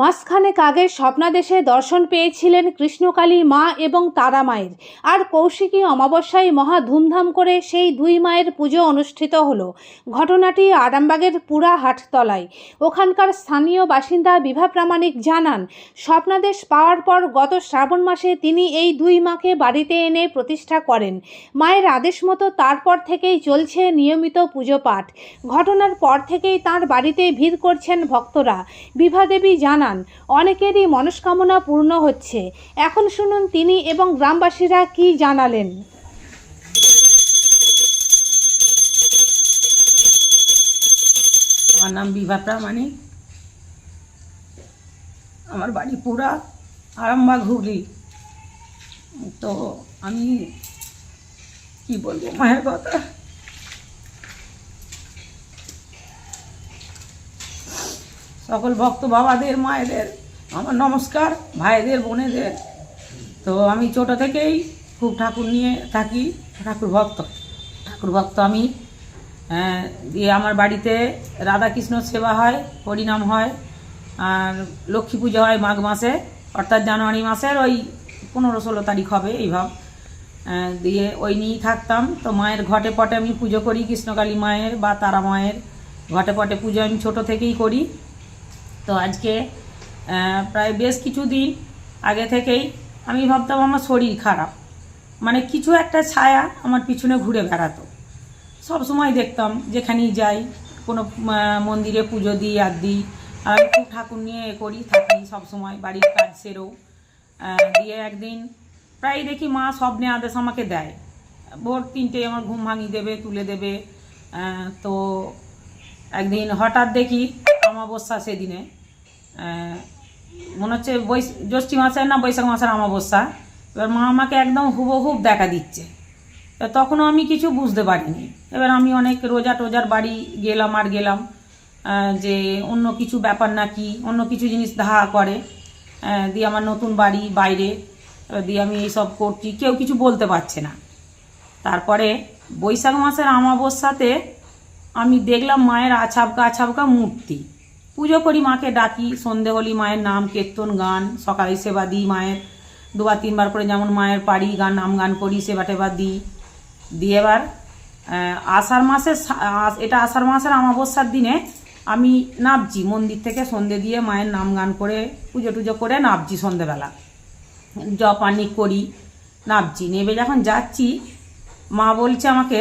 মাসখানেক আগে স্বপ্নাদেশে দর্শন পেয়েছিলেন কৃষ্ণকালী মা এবং তারা মায়ের। আর কৌশিকী অমাবস্যায় মহা ধুমধাম করে সেই দুই মায়ের পুজো অনুষ্ঠিত হলো। ঘটনাটি আরামবাগের পুরা হাটতলায়। ওখানকার স্থানীয় বাসিন্দা বিভা প্রামাণিক জানান, স্বপ্নাদেশ পাওয়ার পর গত শ্রাবণ মাসে তিনি এই দুই মাকে বাড়িতে এনে প্রতিষ্ঠা করেন। মায়ের আদেশ মতো তারপর থেকেই চলছে নিয়মিত পুজো পাঠ ঘটনার পর থেকেই তার বাড়িতে ভিড় করছেন ভক্তরা। বিভা দেবী জানান অনেকেরই মনস্কামনা পূর্ণ হচ্ছে। এখন শুনুন তিনি এবং গ্রামবাসীরা কি জানালেন? আমার নাম বিভা প্রামাণিক আমার বাড়ি পুরা আরামবাগ হুগলি। তো আমি কি বলব মায়ের কথা? সকল ভক্ত বাবাদের মায়েদের আমার নমস্কার ভাইদের বোনেদের। তো আমি ছোটো থেকেই খুব ঠাকুর নিয়ে থাকি ঠাকুর ভক্ত। ঠাকুর ভক্ত আমি। দিয়ে আমার বাড়িতে রাধাকৃষ্ণ সেবা হয় হরিনাম হয় আর লক্ষ্মী পুজো হয় মাঘ মাসে অর্থাৎ জানুয়ারি মাসের ওই পনেরো ষোলো তারিখ হবে এইভাব আহ, দিয়ে ওই নিয়েই থাকতাম। তো মায়ের ঘটে পটে আমি পুজো করি কৃষ্ণকালী মায়ের বা তারা মায়ের। ঘটে পটে পুজো আমি ছোট থেকেই করি। তো আজকে প্রায় বেশ কিছু দিন আগে থেকেই আমি ভাবতাম আমার শরীর খারাপ। মানে কিছু একটা ছায়া আমার পিছনে ঘুরে বেড়াতো। সব সময় দেখতাম যেখানেই যাই, কোনো মন্দিরে পুজো দিই, আর দিই। আর ঠাকুর নিয়ে এ করি, থাকি সব সময়, বাড়ির কাজ সেরেও। দিয়ে একদিন প্রায় দেখি মা স্বপ্নে আদেশ আমাকে দেয়। ভোর তিনটে আমার ঘুম ভাঙিয়ে দেবে, তুলে দেবে। তো একদিন হঠাৎ দেখি অমাবস্যা সেদিনে মনে হচ্ছে বৈশ জ্যৈষ্ঠী মাসের না বৈশাখ মাসের অমাবস্যা। এবার মা আমাকে একদম হুবহুব দেখা দিচ্ছে। তখনও আমি কিছু বুঝতে পারিনি। এবার আমি অনেক রোজা টোজার বাড়ি গেলাম আর গেলাম যে অন্য কিছু ব্যাপার নাকি, অন্য কিছু জিনিস ধাহা করে দিয়ে আমার নতুন বাড়ি বাইরে দিয়ে আমি এইসব করছি। কেউ কিছু বলতে পারছে না। তারপরে বৈশাখ মাসের অমাবস্যাতে আমি দেখলাম মায়ের আছাবকা আছাবকা মূর্তি। পুজো করি মাকে ডাকি, সন্ধে হলি মায়ের নাম, কীর্তন, গান, সকালে সেবা দিই মায়ের। দুবার, তিনবার করে যেমন মায়ের পারি গান, নাম, গান করি, সেবা টেবা দিই। দিয়ে এবার আষাঢ় মাসের এটা আষাঢ় মাসের অমাবস্যার দিনে আমি নামছি মন্দির থেকে সন্ধে দিয়ে মায়ের নাম, গান করে পুজো টুজো করে নামছি সন্ধেবেলা। জপ আনি করি নামছি নেবে যখন যাচ্ছি, মা বলছে আমাকে,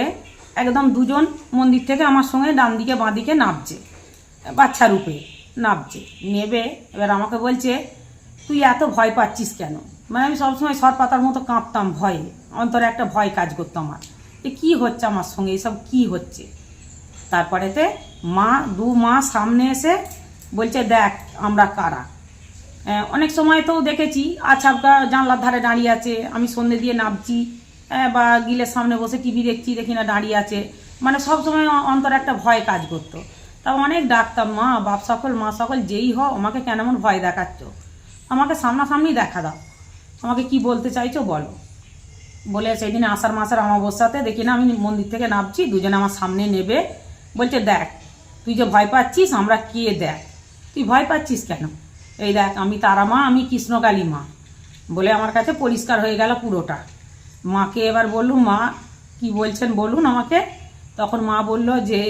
একদম দুজন মন্দির থেকে আমার সঙ্গে ডান দিকে, বাঁ দিকে নামছে বাচ্চা রূপে নামছে। নেবে এবার আমাকে বলছে তুই এত ভয় পাচ্ছিস কেন? মানে আমি সবসময় সর পাতার মতো কাঁপতাম ভয়ে। অন্তরে একটা ভয় কাজ করতো আমার। যে কী হচ্ছে আমার সঙ্গে? এসব কী হচ্ছে? তারপরেতে মা দু মা সামনে এসে বলছে দেখ আমরা কারা? আহ, অনেক সময় তো দেখেছি আছাপকা জানলার ধারে দাঁড়িয়ে আছে আমি সন্ধে দিয়ে নামছি আহ, বা গিলের সামনে বসে টিভি দেখছি দেখি না দাঁড়িয়ে আছে। মানে সব সময় অন্তরে একটা ভয় কাজ করতো। তা অনেক ডাকতাম মা বাপ সকল মা সকল যেই হও, আমাকে কেন এমন ভয় দেখাচ্ছ? আমাকে সামনাসামনি দেখা দাও। আমাকে কি বলতে চাইছো বলো। বলে সেদিন আষাঢ় মাসের অমাবস্যাতে দেখি না, আমি মন্দির থেকে নামছি, দুজনে আমার সামনে নেবে। বলছে, দেখ, তুই যে ভয় পাচ্ছিস, আমরা কে দেখ? তুই ভয় পাচ্ছিস কেন? এই দেখ, আমি তারা মা, আমি কৃষ্ণকালী মা। বলে আমার কাছে পরিষ্কার হয়ে গেল পুরোটা। মাকে এবার বললুম, মা, কি বলছেন বলুন আমাকে? তখন মা বলল যে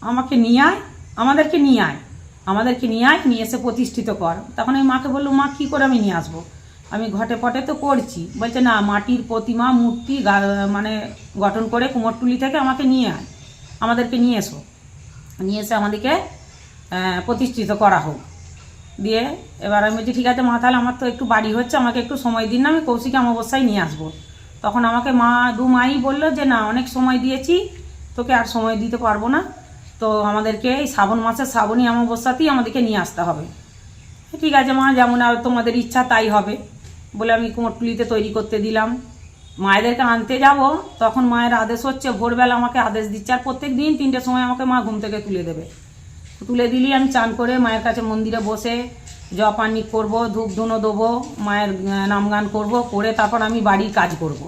আমাকে নিয়ে আয়, আমাদেরকে নিয়ে আয়। আমাদেরকে নিয়ে আয়, নিয়ে এসে প্রতিষ্ঠিত কর। তখন আমি মাকে বলল মা, কী করে আমি নিয়ে আসব? আমি ঘটে পটে তো করছি। বলছে, না, মাটির প্রতিমা, মূর্তি মানে গঠন করে কুমোরটুলি থেকে আমাকে নিয়ে আয়। আমাদেরকে নিয়ে এসো। নিয়ে এসে আমাদেরকে প্রতিষ্ঠিত করা হোক। দিয়ে এবার আমি বলছি, ঠিক আছে, মা, তাহলে আমার তো একটু বাড়ি হচ্ছে, আমাকে একটু সময় দিন না, আমি কৌশিক অমাবস্যায় নিয়ে আসব। তখন আমাকে মা, দু মাই বলল যে, না, অনেক সময় দিয়েছি, তোকে আর সময় দিতে পারব না। তো আমাদেরকে এই শ্রাবণ মাসের শ্রাবণী অমাবস্যাতেই আমাদেরকে নিয়ে আসতে হবে। ঠিক আছে মা, যেমন আর তোমাদের ইচ্ছা তাই হবে। বলে আমি কুমোরটুলিতে তৈরি করতে দিলাম। মায়েদেরকে আনতে যাব, তখন মায়ের আদেশ হচ্ছে ভোরবেলা আমাকে আদেশ দিচ্ছে আর প্রত্যেক দিন তিনটের সময় আমাকে মা ঘুম থেকে তুলে দেবে। তুলে দিলেই আমি চান করে মায়ের কাছে মন্দিরে বসে জপানি করব ধূপ ধুনো দেবো, মায়ের নাম গান করব, করে তারপর আমি বাড়ির কাজ করব।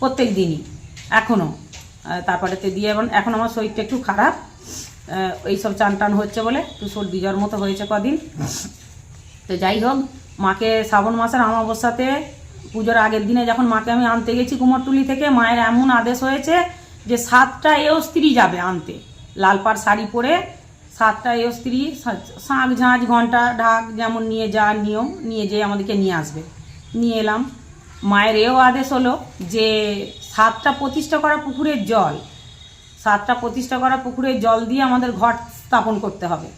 প্রত্যেক দিনই। এখনও তারপরেতে দিয়ে এখন আমার শরীরটা একটু খারাপ। এইসব চান টান হচ্ছে বলে একটু সর্দি জ্বর মতো হয়েছে কদিন। তো যাই হোক, মাকে শ্রাবণ মাসের অমাবস্যাতে পুজোর আগের দিনে যখন মাকে আমি আনতে গেছি কুমোরটুলি থেকে, মায়ের এমন আদেশ হয়েছে যে সাতটা এও স্ত্রী যাবে আনতে। লাল পাড় শাড়ি পরে সাতটা এও স্ত্রী শাঁখ ঝাঁঝ ঘণ্টা ঢাক যেমন নিয়ে যাওয়ার নিয়ম, নিয়ে যেয়ে আমাদেরকে নিয়ে আসবে। নিয়ে এলাম। মায়ের এও আদেশ হলো যে সাতটা প্রতিষ্ঠা করা পুকুরের জল সাতটা প্রতিষ্ঠা করা পুকুরের জল দিয়ে আমাদের ঘট স্থাপন করতে হবে।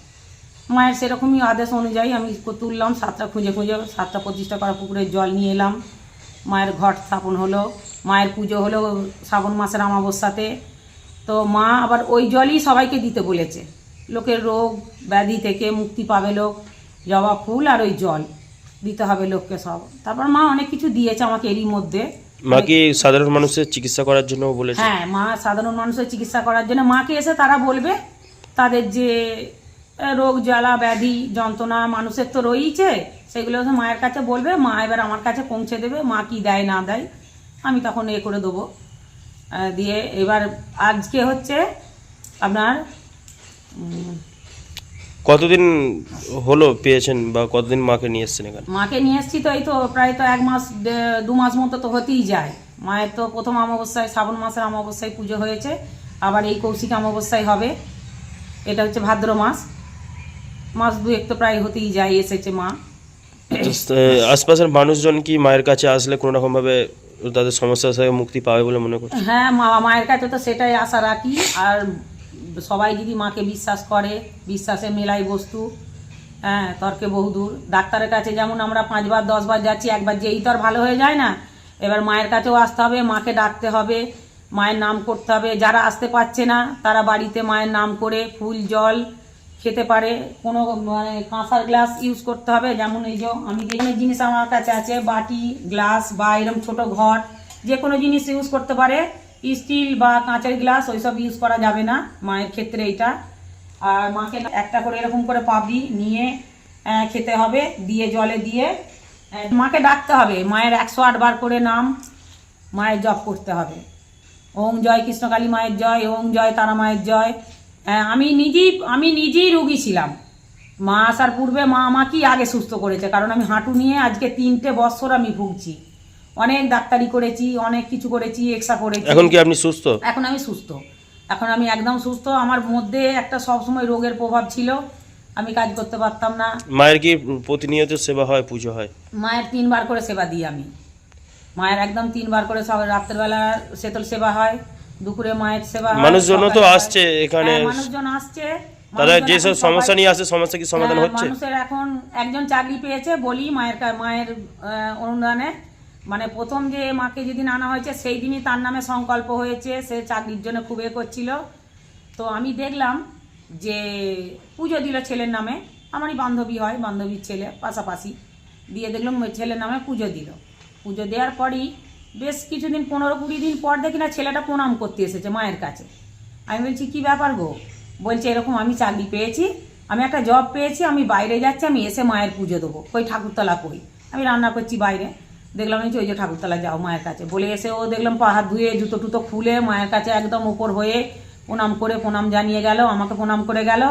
মায়ের সেরকমই আদেশ অনুযায়ী আমি তুললাম, সাতটা খুঁজে খুঁজে সাতটা প্রতিষ্ঠা করা পুকুরের জল নিয়ে এলাম। মায়ের ঘট স্থাপন হলো, মায়ের পুজো হলো শ্রাবণ মাসের অমাবস্যাতে। তো মা আবার ওই জলই সবাইকে দিতে বলেছে। লোকের রোগ ব্যাধি থেকে মুক্তি পাবে লোক, জবা ফুল আর ওই জল দিতে হবে লোককে সব। তারপর মা অনেক কিছু দিয়েছে আমাকে এরই মধ্যে। মা কি সাধারণ মানুষের চিকিৎসা করার জন্য বলেছে? হ্যাঁ মা সাধারণ মানুষের চিকিৎসা করার জন্য। মাকে এসে তারা বলবে, তাদের যে রোগ, জ্বালা, ব্যাধি, যন্ত্রণা মানুষের তো রয়েছে সেগুলো মায়ের কাছে বলবে। মা এবার আমার কাছে পৌঁছে দেবে, মা কি দেয়, না দেয়, আমি তখন এ করে দেবো। দিয়ে এবার আজকে হচ্ছে আপনার কতদিন হলো পেয়েছেন বা কতদিন মাকে নিয়ে এসেছেন এখানে? মাকে নিয়ে এসছি তো এই তো প্রায় তো এক মাস দু মাস মতো তো হতেই যায়। মায়ের তো প্রথম অমাবস্যায় শ্রাবণ মাসের অমাবস্যায় পুজো হয়েছে আবার এই কৌশিক অমাবস্যায় হবে। এটা হচ্ছে ভাদ্র মাস। মাস দুয়েক তো প্রায় হতেই যায় এসেছে মা। আশপাশের মানুষজন কি মায়ের কাছে আসলে কোনো রকম ভাবে তাদের সমস্যা থেকে মুক্তি পাবে বলে মনে করছে হ্যাঁ মা মায়ের কাছে তো সেটাই আশা রাখি। আর সবাই যদি মাকে বিশ্বাস করে, বিশ্বাসে মেলাই বস্তু হ্যাঁ তর্কে বহুদূর ডাক্তারের কাছে যেমন আমরা পাঁচবার, দশবার যাচ্ছি, একবার যেই তো আর ভালো হয়ে যায় না, এবার মায়ের কাছেও আসতে হবে, মাকে ডাকতে হবে, মায়ের নাম করতে হবে। যারা আসতে পারছে না, তারা বাড়িতে মায়ের নাম করে ফুল, জল খেতে পারে। কোনো মানে কাঁসার গ্লাস ইউজ করতে হবে। যেমন এই যে, আমি যে কোনো জিনিস আমার কাছে আছে, বাটি, গ্লাস বা এরকম ছোটো ঘট যে কোনো জিনিস ইউজ করতে পারে। স্টিল বা কাঁচের গ্লাস ওইসব ইউজ করা যাবে না মায়ের ক্ষেত্রে এইটা আর মাকে একটা করে এরকম করে পাবি নিয়ে খেতে হবে, দিয়ে জলে দিয়ে মাকে ডাকতে হবে। মায়ের একশো বার করে নাম মায়ের জপ করতে হবে। ওং জয় কৃষ্ণকালী মায়ের জয় ওং জয় তারা মায়ের জয়। আমি নিজেই আমি নিজেই রুগী ছিলাম। মা আসার পূর্বে মা আমাকেই আগে সুস্থ করেছে, কারণ আমি হাঁটু নিয়ে আজকে তিনটে বছর আমি ভুগছি। অনেক ডাক্তারি করেছি অনেক কিছু করেছি এক্সা করেছি। এখন কি আপনি সুস্থ? এখন আমি সুস্থ। এখন আমি একদম সুস্থ। আমার মধ্যে একটা সবসময় রোগের প্রভাব ছিল। আমি কাজ করতে পারতাম না। মায়ের কি প্রতিনিয়ত সেবা হয় পুজো হয়? মায়ের তিনবার করে সেবা দিই আমি। মায়ের একদম তিনবার করে সব রাত্রেবেলা শীতল সেবা হয় দুপুরে মায়ের সেবা মানুষজনও তো আসছে এখানে। হ্যাঁ, মানুষজন আসছে। তারা মানুষজন যেসব সমস্যা নিয়ে আসে সমস্যা কি সমাধান হ্যাঁ, হচ্ছে? মানুষের এখন একজন চাকরি পেয়েছে বলি মায়ের মায়ের অনুদানে। মানে প্রথম যে মাকে যেদিন আনা হয়েছে, সেই দিনই তার নামে সংকল্প হয়েছে, সে চাকরির জন্য খুব এ করছিল। তো আমি দেখলাম যে পুজো দিল ছেলের নামে, আমারই বান্ধবী হয়, বান্ধবীর ছেলে পাশাপাশি। দিয়ে দেখলাম ছেলের নামে পুজো দিল। পুজো দেওয়ার পরই বেশ কিছুদিন, পনেরো কুড়ি দিন পর দেখি না ছেলেটা প্রণাম করতে এসেছে মায়ের কাছে। আমি বলছি, কি ব্যাপার গো? বলছে, এরকম আমি চাকরি পেয়েছি, আমি একটা জব পেয়েছি, আমি বাইরে যাচ্ছি, আমি এসে মায়ের পুজো দেবো। কই ঠাকুরতলা কই? আমি রান্না করছি বাইরে। দেখলাম ওই যে ঠাকুরতলা যাও মায়ের কাছে। বলে এসে ও দেখলাম পা হাত ধুয়ে জুতো টুতো খুলে মায়ের কাছে একদম ওপর হয়ে প্রণাম করে প্রণাম জানিয়ে গেল আমাকে প্রণাম করে গেল।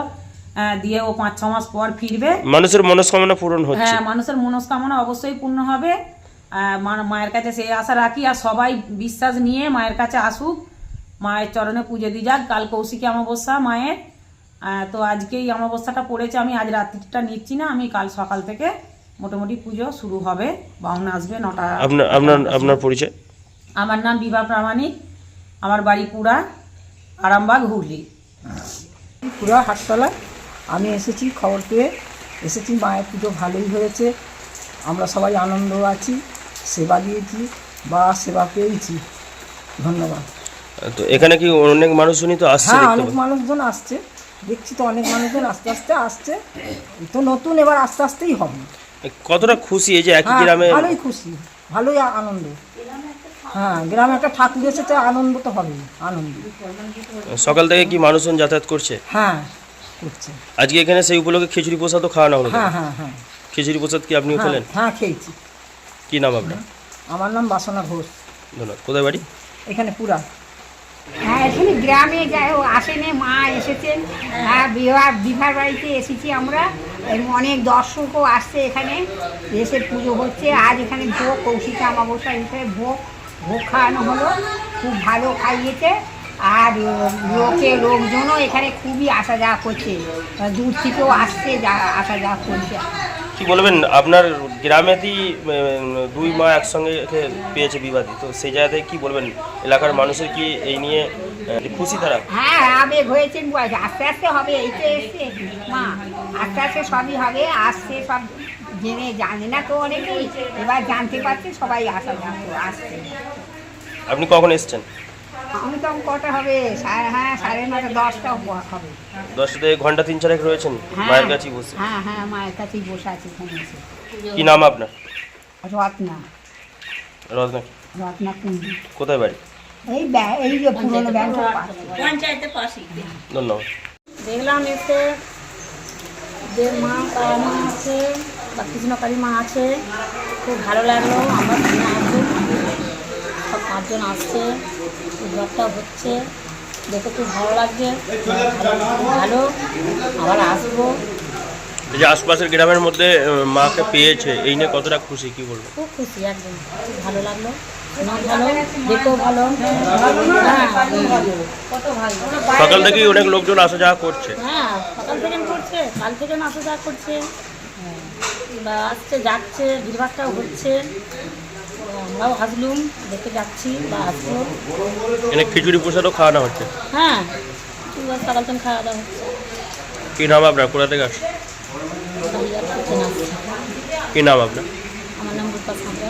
দিয়ে ও পাঁচ ছ মাস পর ফিরবে। মানুষের মনস্কামনা পূরণ হচ্ছে। হ্যাঁ মানুষের মনস্কামনা অবশ্যই পূর্ণ হবে। মায়ের কাছে সেই আশা রাখি আর সবাই বিশ্বাস নিয়ে মায়ের কাছে আসুক। মায়ের চরণে পুজো দিয়ে যাক কাল কৌশিকী অমাবস্যা মায়ের। তো আজকেই অমাবস্যাটা পড়েছে আমি আজ রাত্রিটা নিচ্ছি না আমি কাল সকাল থেকে মোটামুটি পুজো শুরু হবে বাউনা আসবে নটা আপনার আপনার আপনার পরিচয়? আমার নাম বিভা প্রামাণিক আমার বাড়ি পুরা আরামবাগ হুগলি। পুরা হাটতলায় আমি এসেছি খবর পেয়ে এসেছি মায়ের পুজো ভালোই হয়েছে আমরা সবাই আনন্দ আছি সেবা দিয়েছি বা সেবা পেয়েছি ধন্যবাদ। তো এখানে কি অনেক মানুষজনই তো আসছে হ্যাঁ অনেক মানুষজন আসছে দেখছি তো অনেক মানুষজন আস্তে আস্তে আসছে তো নতুন এবার আস্তে আস্তেই হবে। কতটা খুশি এই যে একই হ্যাঁ গ্রামে? ভালোই খুশি ভালোই আনন্দ। হ্যাঁ গ্রামে একটা ঠাকুর এসেছে আনন্দ তো হবেই আনন্দ। সকাল থেকে কি মানুষজন যাতায়াত করছে? হ্যাঁ করছে। আজকে এখানে সেই উপলক্ষে খিচুড়ি প্রসাদও খাওয়ানো হলো হ্যাঁ হ্যাঁ হ্যাঁ। খিচুড়ি প্রসাদ কি আপনিও হ্যাঁ খেলেন হ্যাঁ খেয়েছি। কি নাম আপনার? আমার নাম বাসনা ঘোষ। ধন্যবাদ। কোথায় বাড়ি? এখানে পুরা। হ্যাঁ এখানে গ্রামে যাই আসেনে মা এসেছেন। হ্যাঁ বিবাহ বিবাহ বাড়িতে এসেছি আমরা। এবং অনেক দর্শকও আসছে এখানে। এসে পুজো হচ্ছে। আজ এখানে ভোগ, কৌশিকা অমাবস্যা হিসেবে ভোগ ভোগ খাওয়ানো হলো। খুব ভালো খাইয়েছে। আর লোকে, লোকজনও এখানে খুবই আসা যাওয়া করছে। দূর থেকেও আসছে যা, আসা যাওয়া করছে। কি বলবেন? আপনার গ্রামেতেই দুই মা একসঙ্গে একে পেয়েছে বিবাদী। তো সেই জায়গাতে কি বলবেন? এলাকার মানুষের কি এই নিয়ে খুশি তারা? হ্যাঁ আবেগ হয়েছে বয়স আস্তে আস্তে হবে এই তো এসছে। মা আস্তে আস্তে সবই হবে আসছে সব জেনে জানে না তো অনেকেই। এবার জানতে পারছে সবাই আসা জানতো আসছে। আপনি কখন এসছেন? আমি তখন কটা হবে? সাড়ে হ্যাঁ সাড়ে নটা দশটা হবে। দশটা থেকে ঘণ্টা তিন চারেক রয়েছেন? হ্যাঁ মায়ের কাছেই বসে? হ্যাঁ হ্যাঁ মায়ের কাছেই বসে আছে কি নাম আপনার? রত্না। রত্না। রত্না কোথায় বাড়ি? এই এই যে পুরোনো ব্যাংকের পাশে। ধন্যবাদ দেখলাম এসে যে মা তারা মা আছে বা কৃষ্ণকালী মা আছে খুব ভালো লাগল আমরা পাঁচজন সব পাঁচজন আসছে ঘরটা হচ্ছে দেখে খুব ভালো লাগছে। খুব ভালো আবার আসব। যে আশপাশের গ্রামের মধ্যে মাকে পেয়েছে এই নিয়ে কতটা খুশি কি বলব? খুব খুশি একদম। খুব ভালো লাগল হ্যাঁ। সকাল থেকেই অনেক লোকজন আসা যাওয়া করছে। হ্যাঁ সকাল থেকে করছে কাল থেকে আসা যাওয়া করছে। বা আসছে যাচ্ছে ভিড়ভাড়টাও হচ্ছে। আমরাও হাসলুম দেখে যাচ্ছি বা আসব এখানে খিচুড়ি প্রসাদও খাওয়ানো হচ্ছে? হ্যাঁ সকাল থেকে খাওয়া দাওয়া হচ্ছে। কি নাম আপনার? কোথা থেকে আসছে কি নাম আপনার? আমার নাম রূপা সাঁতরা।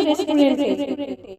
রেস্টুরেন্টে